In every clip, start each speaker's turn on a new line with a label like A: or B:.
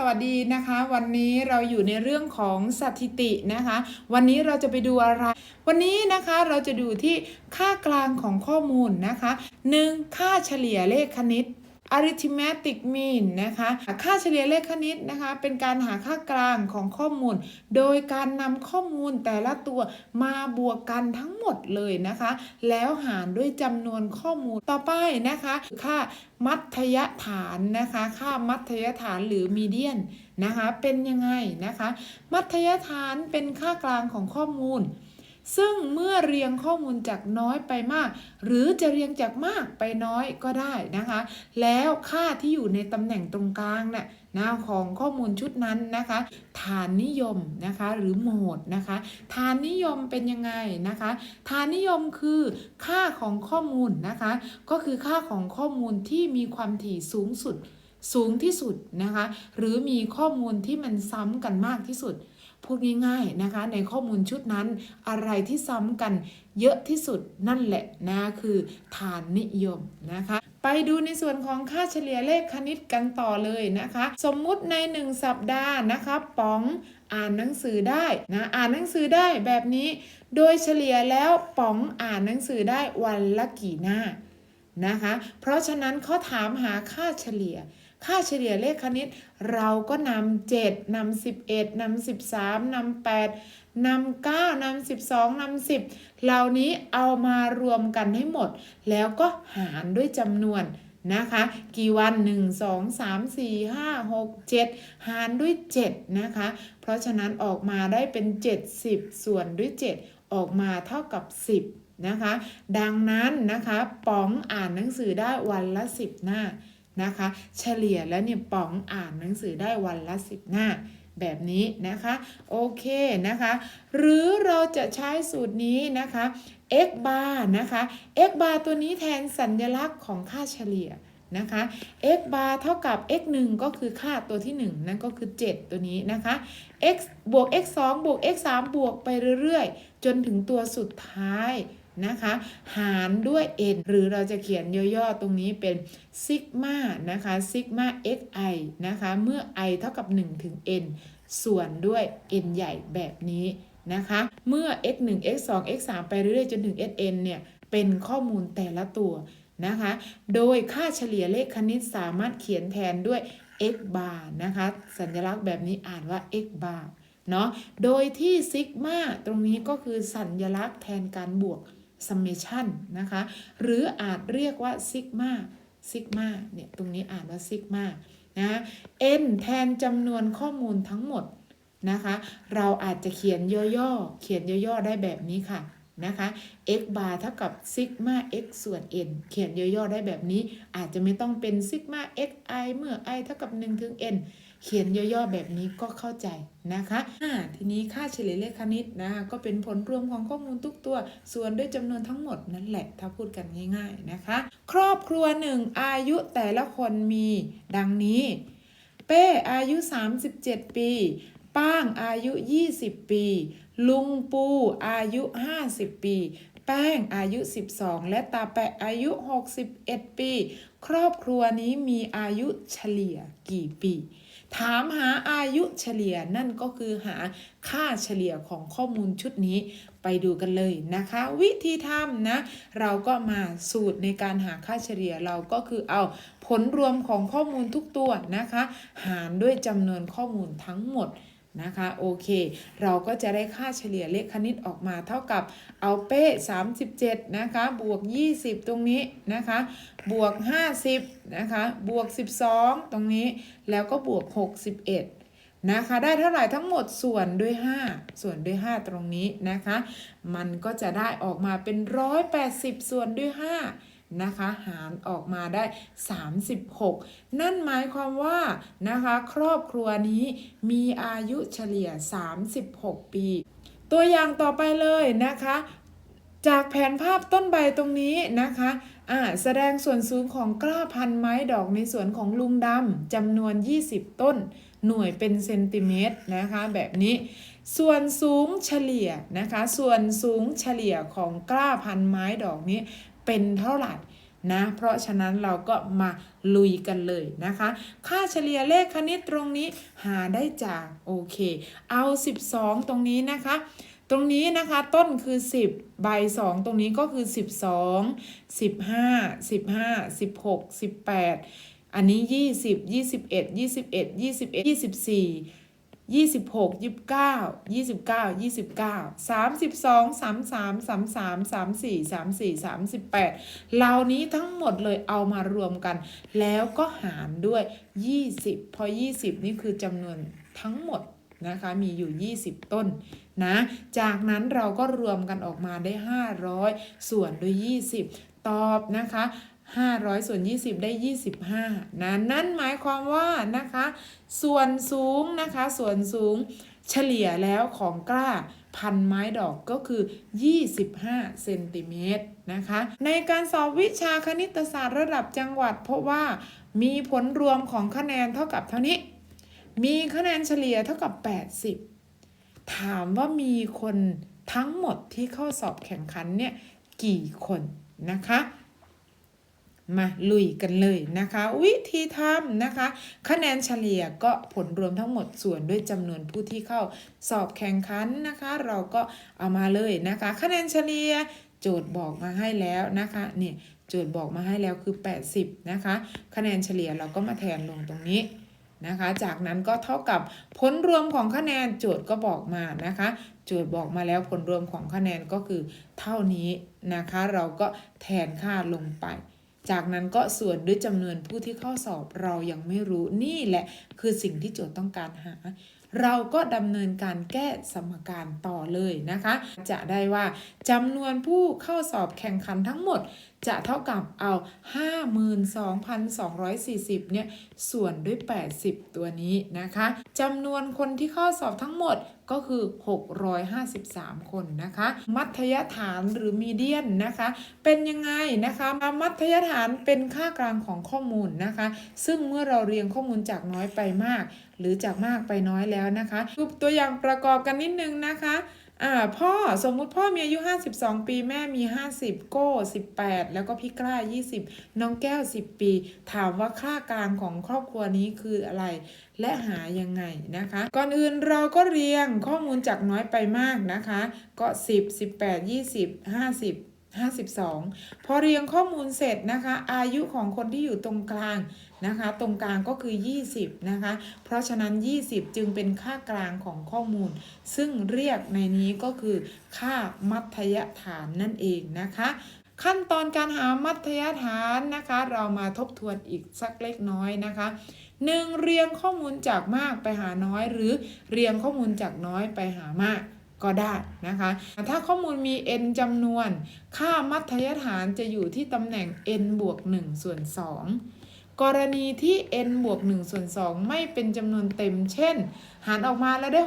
A: สวัสดีนะคะ วันนี้เราอยู่ในเรื่องของสถิตินะคะ วันนี้เราจะไปดูอะไร วันนี้นะคะเราจะดูที่ค่ากลางของข้อมูลนะคะ 1. ค่าเฉลี่ยเลขคณิต arithmetic mean นะคะ ค่าเฉลี่ยเลขคณิตนะคะ เป็นการหาค่ากลางของข้อมูล โดยการนำข้อมูลแต่ละตัวมาบวกกันทั้งหมดเลยนะคะ แล้วหารด้วยจำนวนข้อมูลต่อไปนะคะ ค่ามัธยฐานนะคะ ค่ามัธยฐานหรือมีเดียนนะคะ เป็นยังไงนะคะ มัธยฐานเป็นค่ากลางของข้อมูล ซึ่งเมื่อเรียงข้อมูลจากน้อยไปมาก หรือจะเรียงจากมากไปน้อยก็ได้นะคะ แล้วค่าที่อยู่ในตำแหน่งตรงกลางน่ะนะของข้อมูลชุดนั้นนะคะ ฐานนิยมนะคะหรือโหมดนะคะ ฐานนิยมเป็นยังไงนะคะ ฐานนิยมคือค่าของข้อมูลนะคะ ก็คือค่าของข้อมูลที่มีความถี่สูงสุด สูงที่สุดนะคะ หรือมีข้อมูลที่มันซ้ำกันมากที่สุด พูดง่ายๆนะคะ ในข้อมูลชุดนั้นอะไรที่ซ้ำกันเยอะที่สุดนั่นแหละนะคือฐานนิยมนะคะ ไปดูในส่วนของค่าเฉลี่ยเลขคณิตกันต่อเลยนะคะ สมมุติใน 1 สัปดาห์นะคะป๋องอ่านหนังสือได้นะอ่านหนังสือได้แบบนี้ โดยเฉลี่ยแล้วป๋องอ่านหนังสือได้วันละกี่หน้านะคะ เพราะฉะนั้นเขาถามหาค่าเฉลี่ย ค่าเฉลี่ยเลขคณิต เราก็นำ7นำ11นำ13นำ8นำ9นำ12นำ10เหล่านี้เอามารวมกันให้หมด แล้วก็หารด้วยจำนวนนะคะ กี่วัน 1 2 3 4 5 6 7 หารด้วย 7 นะคะ เพราะฉะนั้นออกมาได้เป็น 70 ส่วนด้วย 7 ออกมาเท่ากับ 10 นะคะ ดังนั้นนะคะป๋องอ่านหนังสือได้วันละ 10 หน้า นะคะ เฉลี่ยแล้วเนี่ยป๋องอ่านหนังสือได้วันละ 10 หน้าแบบนี้นะคะ โอเคนะคะ หรือเราจะใช้สูตรนี้นะคะ x bar นะคะ x bar ตัวนี้แทนสัญลักษณ์ของค่าเฉลี่ยนะคะ x bar เท่ากับ x 1ก็คือค่าตัวที่ 1 นั่นก็คือ 7 ตัวนี้นะคะ x บวก x 2บวก x 3บวกไปเรื่อย ๆ จนถึงตัวสุดท้าย นะคะ หารด้วย n หรือเราจะเขียนย่อๆตรงนี้เป็นซิกมานะคะซิกมา xi นะคะ เมื่อ i เท่ากับ 1 ถึง n ส่วนด้วย n ใหญ่แบบนี้นะคะ เมื่อ x 1 x 2 x 3ไปเรื่อยๆจนถึง sn เนี่ยเป็นข้อมูลแต่ละตัวนะคะ โดยค่าเฉลี่ยเลขคณิตสามารถเขียนแทนด้วย x bar นะคะ สัญลักษณ์แบบนี้อ่านว่า x bar เนาะ โดยที่ซิกมาตรงนี้ก็คือสัญลักษณ์แทนการบวก summation นะคะ หรืออาจเรียกว่าซิกมาซิกมาเนี่ย ตรงนี้อ่านว่าซิกมานะ n แทนจำนวนข้อมูลทั้งหมดนะคะ เราอาจจะเขียนย่อๆ เขียนย่อๆ ได้แบบนี้ค่ะนะคะ x bar เท่ากับซิกมา x ส่วน n เขียนย่อๆ ได้แบบนี้ อาจจะไม่ต้องเป็นซิกมา x i เมื่อ i เท่ากับ1ถึง n เขียนย่อๆแบบนี้ก็เข้าใจนะคะอ่าทีนี้ค่าเฉลี่ยเลขคณิตนะคะก็เป็นผลรวมของข้อมูลทุกตัว ส่วนด้วยจำนวนทั้งหมดนั่นแหละ ถ้าพูดกันง่าย ๆนะคะ ครอบครัวหนึ่งอายุแต่ละคนมีดังนี้ เป้อายุ 37 ปี ป้างอายุ 20 ปี ลุงปูอายุ 50 ปีแป้งอายุ 12 และตาแปะอายุ 61 ปี ครอบครัวนี้มีอายุเฉลี่ยกี่ปี ถามหาอายุเฉลี่ยนั่นก็คือหาค่าเฉลี่ยของข้อมูลชุดนี้ไปดูกันเลยนะคะ วิธีทำนะ เราก็มาสูตรในการหาค่าเฉลี่ยเราก็คือเอาผลรวมของข้อมูลทุกตัวนะคะ หารด้วยจำนวนข้อมูลทั้งหมด นะคะ โอเค เราก็จะได้ค่าเฉลี่ยเลขคณิตออกมาเท่ากับเอาเป้37 นะคะ บวก 20 ตรงนี้นะคะ บวก 50 นะคะ บวก 12 ตรงนี้ แล้วก็บวก 61นะคะได้เท่าไหร่ทั้งหมดส่วนด้วย 5 ส่วนด้วย 5 ตรงนี้นะคะ มันก็จะได้ออกมาเป็น 180 ส่วนด้วย 5 นะคะ หารออกมาได้ 36 นั่นหมายความว่านะคะ ครอบครัวนี้มีอายุเฉลี่ย 36 ปี ตัวอย่างต่อไปเลยนะคะ จากแผนภาพต้นใบตรงนี้นะคะอ่าแสดงส่วนสูงของกล้าพันไม้ดอกในสวนของลุงดำจำนวน 20 ต้น หน่วยเป็นเซนติเมตรนะคะแบบนี้ ส่วนสูงเฉลี่ยนะคะ ส่วนสูงเฉลี่ยของกล้าพันไม้ดอกนี้ เป็นเท่าไหร่นะเพราะฉะนั้นเราก็มาลุยกันเลยนะคะ ค่าเฉลี่ยเลขคณิตตรงนี้หาได้จากโอเค เอา 12 ตรงนี้นะคะ ตรงนี้นะคะต้นคือ 10ใบ2ตรงนี้ก็คือ 12 15 15 16 18 อันนี้ 20 21 21 21 24 26 29 29 29 32 33 33 34 34 38เหล่านี้ทั้งหมดเลยเอามารวมกัน แล้วก็หารด้วย20พอ20นี่คือจำนวนทั้งหมดนะคะมีอยู่ 20 ต้นนะ จากนั้นเราก็รวมกันออกมาได้ 500 ส่วนด้วย 20 ตอบนะคะ 500 ส่วน 20 ได้ 25นะนั่นหมายความว่านะคะ ส่วนสูงนะคะ ส่วนสูงเฉลี่ยแล้วของกล้าพันไม้ดอกก็คือ 25 เซนติเมตรนะคะ ในการสอบวิชาคณิตศาสตร์ระดับจังหวัด เพราะว่ามีผลรวมของคะแนนเท่ากับเท่านี้ มีคะแนนเฉลี่ยเท่ากับ 80 ถามว่ามีคนทั้งหมดที่เข้าสอบแข่งขันเนี่ยกี่คนนะคะ มาลุยกันเลยนะคะ วิธีทำนะคะ คะแนนเฉลี่ยก็ผลรวมทั้งหมดส่วนด้วยจำนวนผู้ที่เข้าสอบแข่งขันนะคะ เราก็เอามาเลยนะคะ คะแนนเฉลี่ยโจทย์บอกมาให้แล้วนะคะเนี่ยโจทย์บอกมาให้แล้วคือ 80 นะคะ คะแนนเฉลี่ยเราก็มาแทนลงตรงนี้นะคะ จากนั้นก็เท่ากับผลรวมของคะแนนโจทย์ก็บอกมานะคะ โจทย์บอกมาแล้วผลรวมของคะแนนก็คือเท่านี้นะคะ เราก็แทนค่าลงไป จากนั้นก็ส่วนด้วยจำนวนผู้ที่เข้าสอบเรายังไม่รู้นี่แหละคือสิ่งที่โจทย์ต้องการหา เราก็ดำเนินการแก้สมการต่อเลยนะคะ จะได้ว่าจำนวนผู้เข้าสอบแข่งขันทั้งหมด จะเท่ากับเอา 52,240 เนี่ย ส่วนด้วย 80 ตัวนี้นะคะจำนวนคนที่เข้าสอบทั้งหมดก็คือ 653 คนนะคะ มัธยฐานหรือมีเดียนนะคะ เป็นยังไงนะคะมามัธยฐานเป็นค่ากลางของข้อมูลนะคะ ซึ่งเมื่อเราเรียงข้อมูลจากน้อยไปมาก หรือจากมากไปน้อยแล้วนะคะดูตัวอย่างประกอบกันนิดนึงนะคะ อ่าพ่อสมมุติพ่อมีอายุ 52 ปีแม่มี 50 โก้ 18 แล้วก็พี่กล้า 20 น้องแก้ว 10 ปี ถามว่าค่ากลางของครอบครัวนี้คืออะไร และหายังไงนะคะ ก่อนอื่นเราก็เรียงข้อมูลจากน้อยไปมากนะคะ ก็ 10 18 20 50 52 พอเรียงข้อมูลเสร็จนะคะ อายุของคนที่อยู่ตรงกลาง นะคะ ตรงกลางก็คือ 20 นะคะ เพราะฉะนั้น 20 จึงเป็นค่ากลางของข้อมูล ซึ่งเรียกในนี้ก็คือ ค่ามัธยฐานนั่นเองนะคะ ขั้นตอนการหามัธยฐานนะคะ เรามาทบทวนอีกสักเล็กน้อยนะคะหนึ่งเรียงข้อมูลจากมากไปหาน้อย หรือเรียงข้อมูลจากน้อยไปหามากก็ได้นะคะ ถ้าข้อมูลมี n จำนวน ค่ามัธยฐานจะอยู่ที่ตำแหน่ง n บวก1ส่วน2 กรณีที่ n บวก1ส่วน2ไม่เป็นจำนวนเต็ม เช่น หารออกมาแล้วได้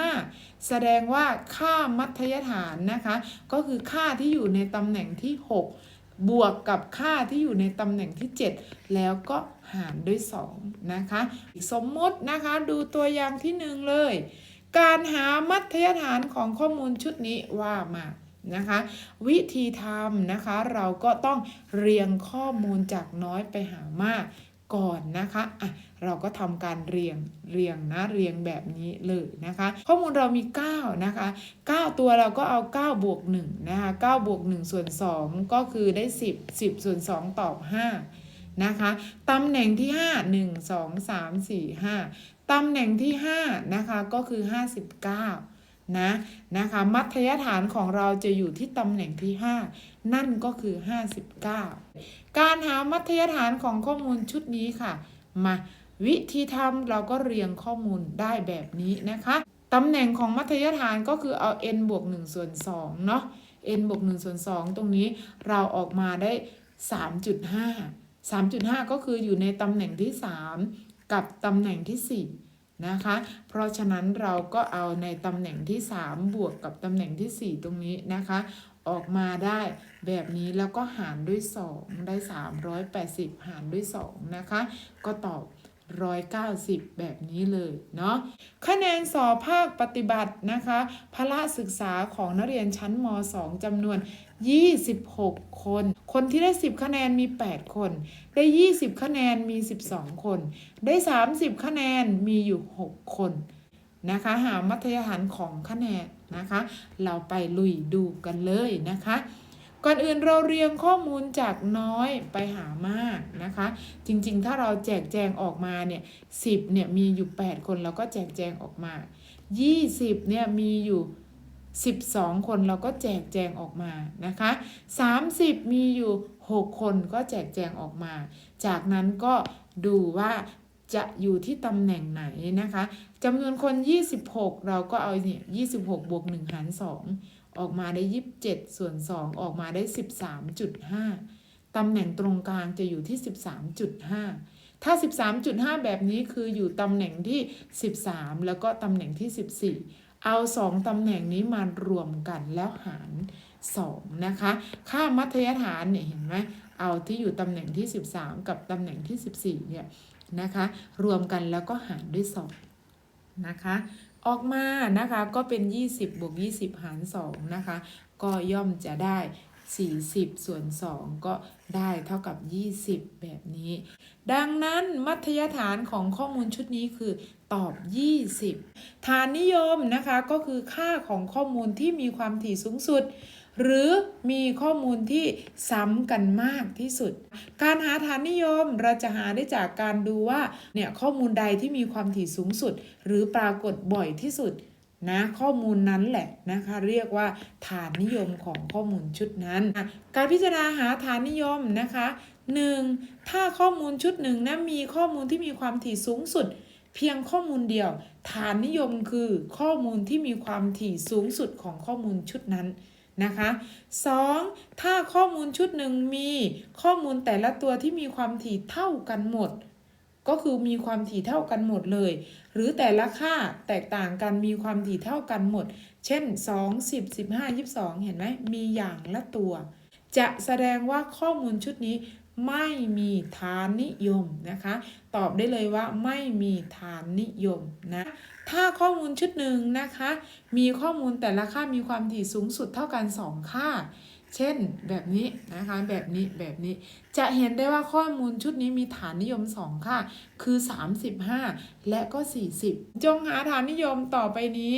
A: 6.5 แสดงว่าค่ามัธยฐานนะคะ ก็คือค่าที่อยู่ในตำแหน่งที่ 6 บวกกับค่าที่อยู่ในตำแหน่งที่ 7 แล้วก็หารด้วย 2 นะคะ สมมตินะคะดูตัวอย่างที่ 1 เลย การหามัธยฐานของข้อมูลชุดนี้ว่ามา นะคะ วิธีทำนะคะเราก็ต้องเรียงข้อมูลจากน้อยไปหามากก่อนนะคะอะเราก็ทำการเรียงเรียงนะเรียงแบบนี้เลยนะคะ ข้อมูลเรามี 9 นะคะ 9 ตัวเราก็เอา 9 บวก1นะคะ9บวก1ส่วน 2 ก็คือได้ 10 10 ส่วน 2 ตอบ 5 นะคะตำแหน่งที่ 5 1 2 3 4 5ตำแหน่งที่ 5 นะคะ ก็คือ 59 นะนะคะมัธยฐานของเราจะอยู่ที่ตำแหน่งที่ 5 นั่นก็คือ 59 การหามัธยฐานของข้อมูลชุดนี้ค่ะ มาวิธีทำเราก็เรียงข้อมูลได้แบบนี้นะคะตำแหน่งของมัธยฐานก็คือเอา n บวก1ส่วน2เนาะ n บวก1ส่วน2ตรงนี้เราออกมาได้ 3.5 3.5 ก็คืออยู่ในตำแหน่งที่ 3 กับตำแหน่งที่ 4 นะคะ เพราะฉะนั้นเราก็เอาในตำแหน่งที่ 3 บวกกับตำแหน่งที่ 4 ตรงนี้นะคะ ออกมาได้แบบนี้แล้วก็หารด้วย 2 ได้ 380 หารด้วย 2 นะคะ ก็ตอบ 190 แบบนี้เลยเนาะคะแนนสอบภาคปฏิบัตินะคะพละศึกษาของนักเรียนชั้นม 2 จำนวน 26 คน คนที่ได้ 10 คะแนนมี 8 คน ได้ 20 คะแนนมี 12 คน ได้ 30 คะแนนมีอยู่ 6 คนนะคะ หามัธยฐานของคะแนนนะคะ เราไปลุยดูกันเลยนะคะ ก่อนอื่นเราเรียงข้อมูลจากน้อยไปหามากนะคะ จริงๆ ถ้าเราแจกแจงออกมาเนี่ย10เนี่ยมีอยู่ 8 คนเราก็แจกแจงออกมา 20เนี่ยมีอยู่ 12 คนเราก็แจกแจงออกมานะคะ 30 มีอยู่ 6 คนก็แจกแจงออกมา จากนั้นก็ดูว่าจะอยู่ที่ตำแหน่งไหนนะคะจำนวนคน 26 เราก็เอาเนี่ย26 บวก 1 หาร 2 ออกมาได้ 27 ส่วน 2 ออกมาได้ 13.5 ตำแหน่งตรงกลางจะอยู่ที่ 13.5 ถ้า 13.5 แบบนี้คืออยู่ตำแหน่งที่ 13 แล้วก็ตำแหน่งที่ 14 เอา 2ตำแหน่งนี้มารวมกันแล้วหาร 2 นะคะ ค่ามัธยฐานเนี่ยเห็นไหมเอาที่อยู่ตำแหน่งที่ 13 กับตำแหน่งที่ 14 เนี่ยนะคะ รวมกันแล้วก็หารด้วย 2 นะคะ ออกมานะคะก็เป็น 20 บวก 20 หาร 2 นะคะ ก็ย่อมจะได้ 40 ส่วน 2 ก็ได้เท่ากับ 20 แบบนี้ ดังนั้นมัธยฐานของข้อมูลชุดนี้คือตอบ 20 ฐานนิยมนะคะก็คือค่าของข้อมูลที่มีความถี่สูงสุด หรือมีข้อมูลที่ซ้ำกันมากที่สุด การหาฐานนิยมเราจะหาได้จากการดูว่าเนี่ยข้อมูลใดที่มีความถี่สูงสุด หรือปรากฏบ่อยที่สุดนะข้อมูลนั้นแหละนะคะเรียกว่าฐานนิยมของข้อมูลชุดนั้น การพิจารณาหาฐานนิยมนะคะ 1. ถ้าข้อมูลชุดหนึ่งนะมีข้อมูลที่มีความถี่สูงสุด เพียงข้อมูลเดียว ฐานนิยมคือข้อมูลที่มีความถี่สูงสุดของข้อมูลชุดนั้น นะคะ 2. ถ้าข้อมูลชุดหนึ่งมีข้อมูลแต่ละตัวที่มีความถี่เท่ากันหมด ก็คือมีความถี่เท่ากันหมดเลย หรือแต่ละค่าแตกต่างกันมีความถี่เท่ากันหมด เช่น 2 10 15 22 เห็นไหมมีอย่างละตัว จะแสดงว่าข้อมูลชุดนี้ ไม่มีฐานนิยมนะคะ ตอบได้เลยว่าไม่มีฐานนิยมนะ ถ้าข้อมูลชุดหนึ่งนะคะ มีข้อมูลแต่ละค่ามีความถี่สูงสุดเท่ากัน 2 ค่า เช่นแบบนี้นะคะ แบบนี้แบบนี้ จะเห็นได้ว่าข้อมูลชุดนี้มีฐานนิยม 2 ค่า คือ 35 และก็ 40 จงหาฐานนิยมต่อไปนี้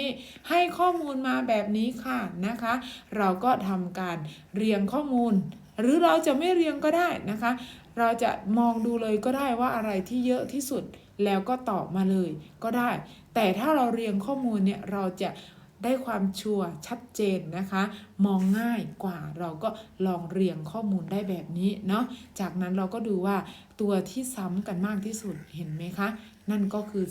A: ให้ข้อมูลมาแบบนี้ค่ะนะคะ เราก็ทำการเรียงข้อมูล หรือเราจะไม่เรียงก็ได้นะคะ เราจะมองดูเลยก็ได้ว่าอะไรที่เยอะที่สุดแล้วก็ตอบมาเลยก็ได้ แต่ถ้าเราเรียงข้อมูลเนี่ยเราจะได้ความชัวร์ชัดเจนนะคะ มองง่ายกว่าเราก็ลองเรียงข้อมูลได้แบบนี้เนาะจากนั้นเราก็ดูว่าตัวที่ซ้ำกันมากที่สุดเห็นไหมคะ นั่นก็คือ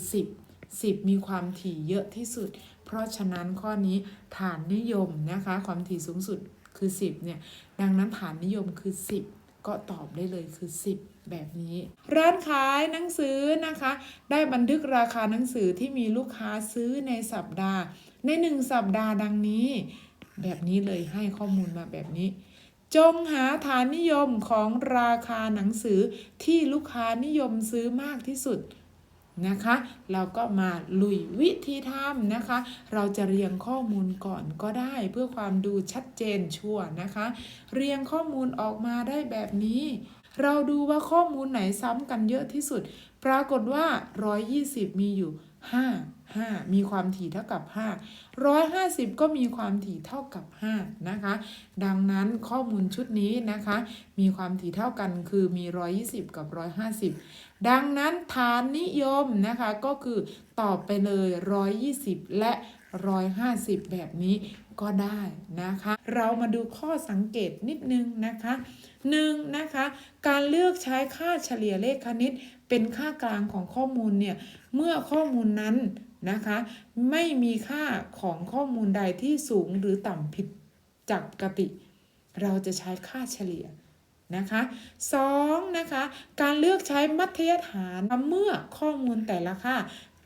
A: 10 10 มีความถี่เยอะที่สุด เพราะฉะนั้นข้อนี้ฐานนิยมนะคะ ความถี่สูงสุด คือ 10เนี่ยดังนั้นฐานนิยมคือ 10ก็ตอบได้เลยคือ 10 แบบนี้ ร้านขายหนังสือนะคะ ได้บันทึกราคาหนังสือที่มีลูกค้าซื้อในสัปดาห์ ในหนึ่งสัปดาห์ดังนี้ แบบนี้เลยให้ข้อมูลมาแบบนี้ จงหาฐานนิยมของราคาหนังสือที่ลูกค้านิยมซื้อมากที่สุด นะคะ เราก็มาลุยวิธีทำนะคะ เราจะเรียงข้อมูลก่อนก็ได้เพื่อความดูชัดเจนชัวนะคะ เรียงข้อมูลออกมาได้แบบนี้ เราดูว่าข้อมูลไหนซ้ำกันเยอะที่สุด ปรากฏว่า 120 มีอยู่ 5 5 มีความถี่เท่ากับ 5 150 ก็มีความถี่เท่ากับ 5 นะคะ ดังนั้นข้อมูลชุดนี้นะคะ มีความถี่เท่ากันคือมี 120 กับ 150 ดังนั้นฐานนิยมนะคะก็คือตอบไปเลย 120 และ 150 แบบนี้ ก็ได้นะคะ เรามาดูข้อสังเกตนิดนึงนะคะหนึ่งนะคะ การเลือกใช้ค่าเฉลี่ยเลขคณิต เป็นค่ากลางของข้อมูลเนี่ยเมื่อข้อมูลนั้นนะคะ ไม่มีค่าของข้อมูลใดที่สูงหรือต่ำผิดจากปกติ เราจะใช้ค่าเฉลี่ยนะคะสองนะคะ การเลือกใช้มัธยฐานเมื่อข้อมูลแต่ละค่า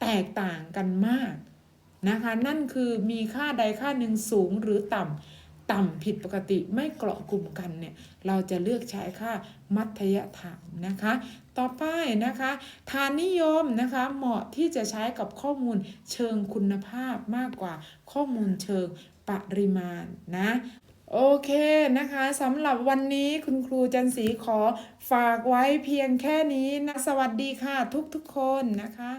A: แตกต่างกันมาก นะคะ นั่นคือมีค่าใดค่าหนึ่งสูงหรือต่ำต่ำผิดปกติไม่เกาะกลุ่มกันเนี่ยเราจะเลือกใช้ค่ามัธยฐานนะคะ ต่อไปนะคะฐานนิยมนะคะเหมาะที่จะใช้กับข้อมูลเชิงคุณภาพมากกว่าข้อมูลเชิงปริมาณนะโอเคนะคะสำหรับวันนี้คุณครูจันสีขอฝากไว้เพียงแค่นี้นะ สวัสดีค่ะทุกๆคนนะคะ